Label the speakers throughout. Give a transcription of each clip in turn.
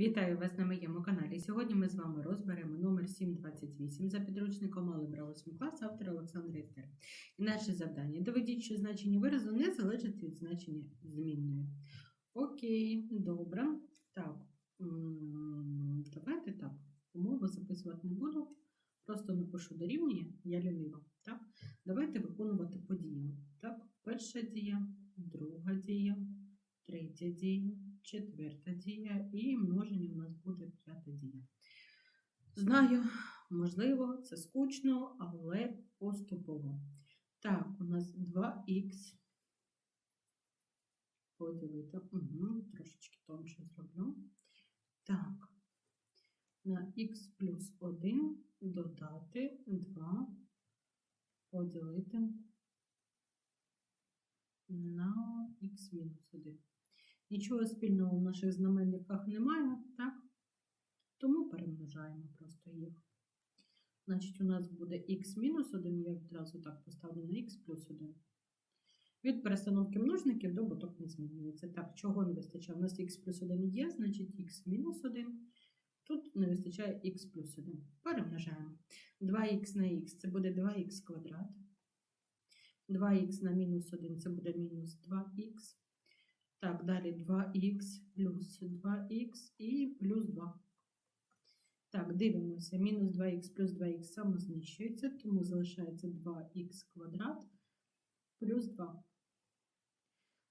Speaker 1: Вітаю вас на моєму каналі. Сьогодні ми з вами розберемо номер 728 за підручником Алgebra 8 клас автора Олександра Істер. І наше завдання. Доведіть, що значення виразу не залежить від значення змінної. Окей, добре. Так, давайте так. Умови записувати не буду. Просто напишу дорівнює, я лінива. Так? Давайте виконувати по діям. Так, перша дія, друга дія, третя дія, четверта дія і множення у нас буде п'ята дія. Знаю, можливо, це скучно, але поступово. Так, у нас 2х поділити. Угу, трошечки тонше зроблю. Так, на х плюс 1 додати 2 поділити на х мінус 1. Нічого спільного в наших знаменниках немає, так? Тому перемножаємо просто їх. Значить, у нас буде х мінус 1, я відразу так поставлю на х плюс 1. Від перестановки множників добуток не змінюється. Так, чого не вистачає? У нас х плюс 1 є, значить х мінус 1. Тут не вистачає х плюс 1. Перемножаємо. 2х на х це буде 2х квадрат. 2х на мінус 1 це буде мінус 2х. Так, далі 2х плюс 2х і плюс 2. Так, дивимося. Мінус 2х плюс 2х самознищується, тому залишається 2х квадрат плюс 2.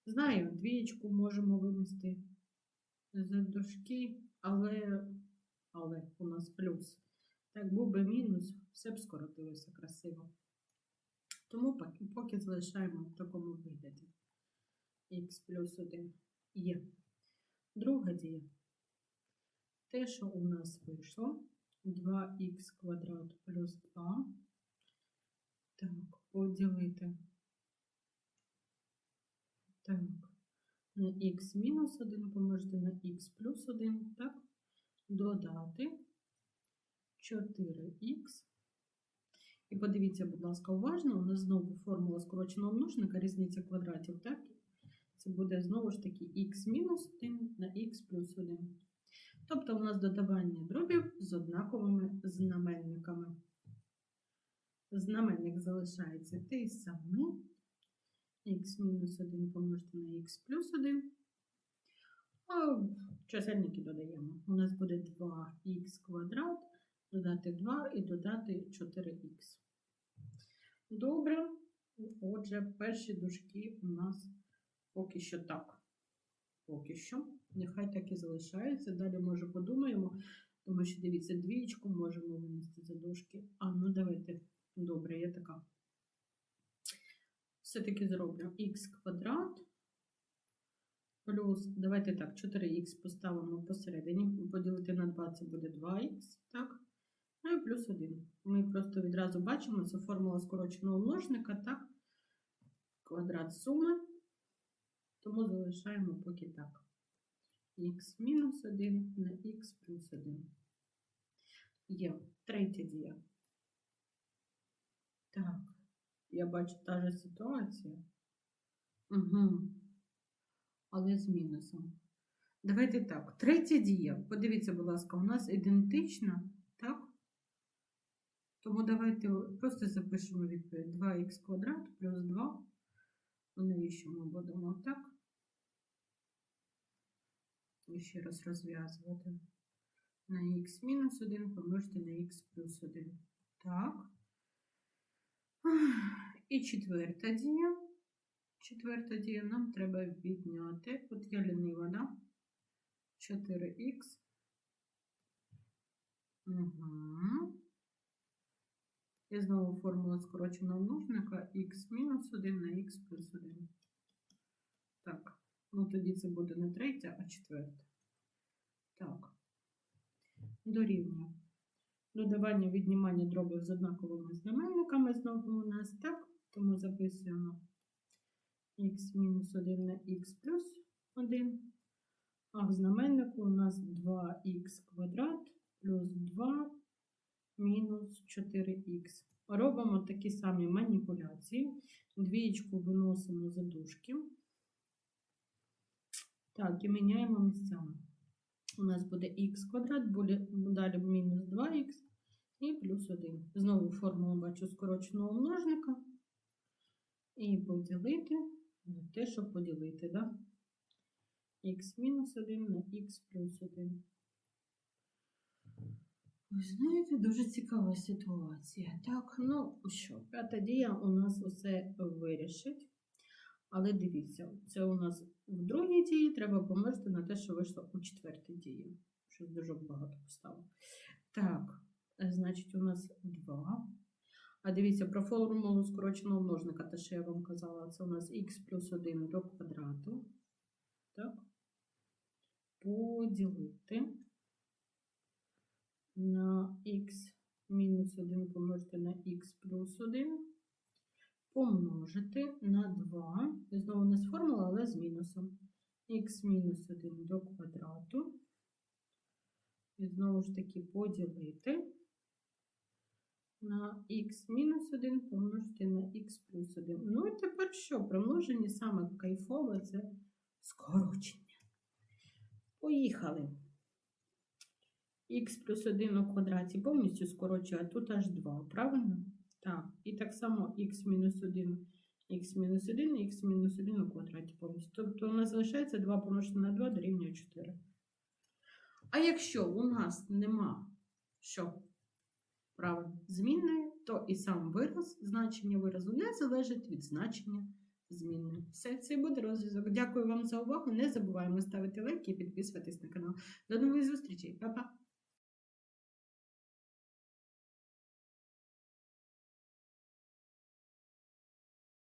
Speaker 1: Знаю, двієчку можемо винести з дужки, але, але у нас плюс. Так, був би мінус, все б скоротилося красиво. Тому поки, залишаємо в такому вигляді. Х плюс 1 є. Друга дія. Те, що у нас вийшло 2х квадрат плюс 2. Так, поділити. Так, на х мінус 1 помножити на х плюс 1, так, додати 4х. І подивіться, будь ласка, уважно, у нас знову формула скороченого множника, різниця квадратів, так? Це буде знову ж таки х мінус 1 на х плюс 1. Тобто у нас додавання дробів з однаковими знаменниками. Знаменник залишається той самий. х мінус 1 помножити на х плюс 1. А чисельники додаємо. У нас буде 2х квадрат, додати 2 і додати 4х. Добре. Отже, перші дужки у нас поки що так. Поки що. Нехай так і залишається. Далі, може, подумаємо, тому що, дивіться, двієчку можемо винести за дужки. А, ну давайте. Добре, я така. Все-таки зроблю х квадрат. Плюс, давайте так, 4х поставимо посередині, поділити на 2 це буде 2х, так? Ну і плюс 1. Ми просто відразу бачимо, це формула скороченого множника, так? Квадрат суми. Тому залишаємо поки так. х мінус 1 на х плюс 1. Є третя дія. Так, я бачу та же ситуація. Угу. Але з мінусом. Давайте так. Третя дія. Подивіться, будь ласка, у нас ідентична, так? Тому давайте просто запишемо відповідь 2х квадрат плюс 2. Ну, навіщо ми будемо так? І ще раз розв'язувати. На х мінус 1 помножити на х плюс 1. Так. І четверта дія. Четверта дія нам треба відняти. От я лінива, да? 4х. Угу. І знову формула скороченого множника х мінус 1 на х плюс 1. Так, ну тоді це буде не третя, а четверта. Так, дорівнює. Додавання віднімання дробів з однаковими знаменниками знову у нас так, тому записуємо х мінус 1 на х плюс 1. А в знаменнику у нас 2х квадрат плюс 2 мінус 4х. Робимо такі самі маніпуляції. Двієчку виносимо за дужки. Так, і міняємо місцями. У нас буде х квадрат, буде далі мінус 2х і плюс 1. Знову формулу бачу скороченого множника. І поділити на те, що поділити, да? х мінус 1 на х плюс 1. Ви знаєте, дуже цікава ситуація. Так, ну що, п'ята дія у нас усе вирішить. Але дивіться, це у нас в другій дії треба помножити на те, що вийшло у четвертій дії. Щось дуже багато поставив. Так, значить, у нас 2. А дивіться, про формулу скороченого множника, те, що я вам казала, це у нас х плюс 1 до квадрату. Так. Поділити на х мінус 1 помножити на х плюс 1 помножити на 2. І знову не з формула, але з мінусом. х мінус 1 до квадрату. І знову ж таки поділити на х мінус 1 помножити на х плюс 1. Ну і тепер що? Примноження саме кайфове це скорочення. Поїхали. х плюс 1 у квадраті повністю скорочує, а тут аж 2, правильно? Так, і так само х мінус 1, х мінус 1, х мінус 1 у квадраті повністю. Тобто у нас залишається 2 помножити на 2 дорівнює 4. А якщо у нас нема що? Правильно, змінної, то і сам вираз, значення виразу не залежить від значення змінної. Все, це буде розв'язок. Дякую вам за увагу. Не забуваємо ставити лайки і підписуватись на канал. До нових зустрічей, Па-па!